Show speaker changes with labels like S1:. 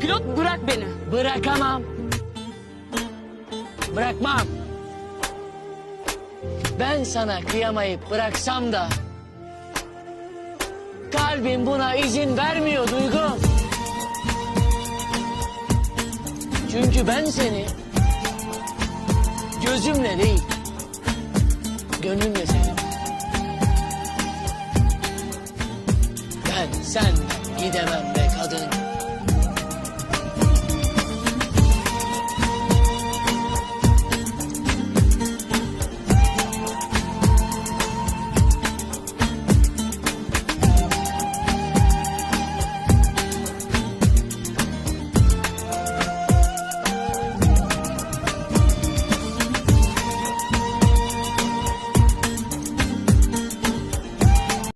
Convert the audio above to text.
S1: Pilot bırak beni.
S2: Bırakamam. Bırakmam. Ben sana kıyamayıp bıraksam da... ...kalbim buna izin vermiyor Duygu. Çünkü ben seni... ...gözümle değil... ...gönlümle sevdim. Ben sen gidemem be kadın.